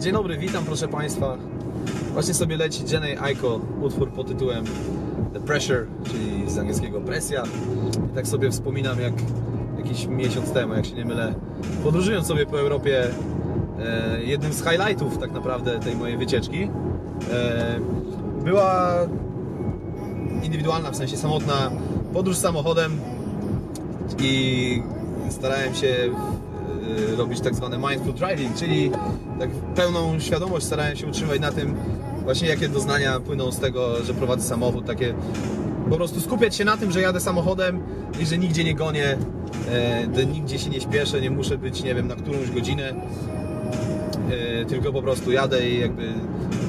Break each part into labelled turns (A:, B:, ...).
A: Dzień dobry, witam proszę Państwa. Właśnie sobie leci Jenny Aiko, utwór pod tytułem The Pressure, czyli z angielskiego presja. I tak sobie wspominam jak jakiś miesiąc temu, jak się nie mylę, podróżując sobie po Europie, e, jednym z highlightów tak naprawdę tej mojej wycieczki e, była indywidualna, w sensie samotna podróż samochodem i starałem się robić tak zwane mindful driving, czyli tak pełną świadomość starałem się utrzymać na tym właśnie jakie doznania płyną z tego, że prowadzę samochód, takie po prostu skupiać się na tym, że jadę samochodem i że nigdzie nie gonię, e, nigdzie się nie śpieszę, nie muszę być, nie wiem, na którąś godzinę, e, tylko po prostu jadę i jakby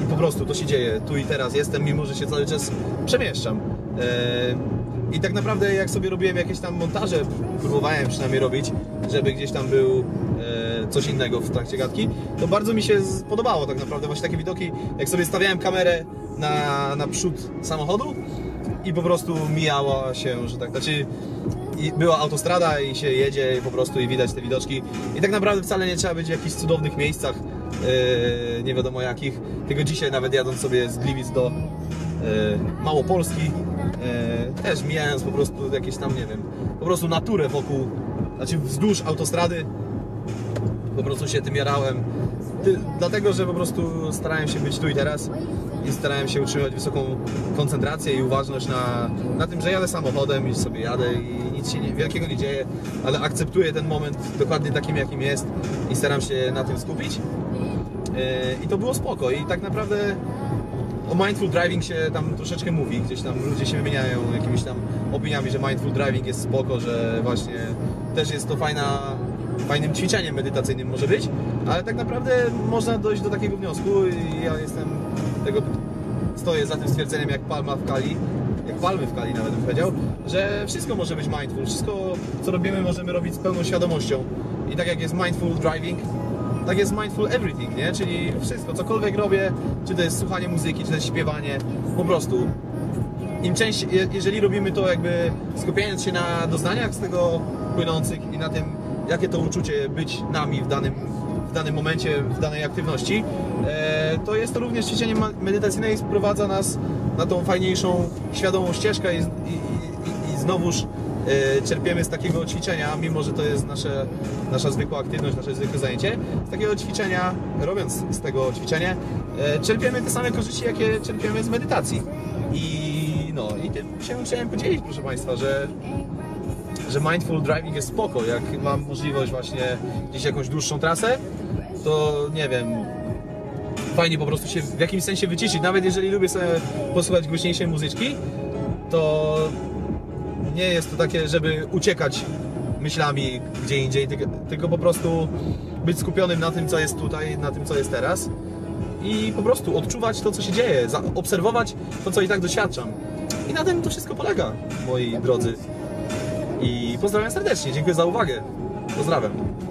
A: i po prostu to się dzieje, tu i teraz jestem, mimo że się cały czas przemieszczam. E, I tak naprawdę jak sobie robiłem jakieś tam montaże, próbowałem przynajmniej robić, żeby gdzieś tam był e, coś innego w trakcie gadki, to bardzo mi się podobało tak naprawdę właśnie takie widoki, jak sobie stawiałem kamerę na, na przód samochodu i po prostu mijała się, że tak, znaczy była autostrada i się jedzie i po prostu i widać te widoczki. I tak naprawdę wcale nie trzeba być w jakichś cudownych miejscach, e, nie wiadomo jakich, tylko dzisiaj nawet jadąc sobie z Gliwic do Małopolski, e, też mijając po prostu jakieś tam, nie wiem, po prostu naturę wokół, znaczy wzdłuż autostrady, po prostu się tym jarałem. Dlatego, że po prostu starałem się być tu i teraz i starałem się utrzymać wysoką koncentrację i uważność na, na tym, że jadę samochodem i sobie jadę i nic się nie, wielkiego nie dzieje, ale akceptuję ten moment dokładnie takim, jakim jest i staram się na tym skupić. Yy, I to było spoko i tak naprawdę o mindful driving się tam troszeczkę mówi, gdzieś tam ludzie się wymieniają jakimiś tam opiniami, że mindful driving jest spoko, że właśnie też jest to fajna, fajnym ćwiczeniem medytacyjnym może być, ale tak naprawdę można dojść do takiego wniosku i ja jestem tego, stoję za tym stwierdzeniem jak palma w Kali, jak palmy w Kali nawet bym powiedział, że wszystko może być mindful, wszystko co robimy możemy robić z pełną świadomością. I tak jak jest mindful driving, tak jest mindful everything, nie? Czyli wszystko, cokolwiek robię, czy to jest słuchanie muzyki, czy to jest śpiewanie, po prostu im częściej, je- jeżeli robimy to jakby skupiając się na doznaniach z tego płynących i na tym, jakie to uczucie być nami w danym, w danym momencie, w danej aktywności, e, to jest to również ćwiczenie medytacyjne i sprowadza nas na tą fajniejszą, świadomą ścieżkę i, i, i, i znowuż czerpiemy z takiego ćwiczenia, mimo że to jest nasze, nasza zwykła aktywność, nasze zwykłe zajęcie, z takiego ćwiczenia, robiąc z tego ćwiczenie, e, czerpiemy te same korzyści, jakie czerpiemy z medytacji. I no, i tym się chciałem podzielić, proszę Państwa, że, że mindful driving jest spoko, jak mam możliwość właśnie gdzieś jakąś dłuższą trasę, to nie wiem, fajnie po prostu się w jakimś sensie wyciszyć, nawet jeżeli lubię sobie posłuchać głośniejszej muzyczki, to nie jest to takie, żeby uciekać myślami gdzie indziej, tylko, po prostu być skupionym na tym, co jest tutaj, na tym, co jest teraz i po prostu odczuwać to, co się dzieje, obserwować to, co i tak doświadczam. I na tym to wszystko polega, moi drodzy. I pozdrawiam serdecznie, dziękuję za uwagę. Pozdrawiam.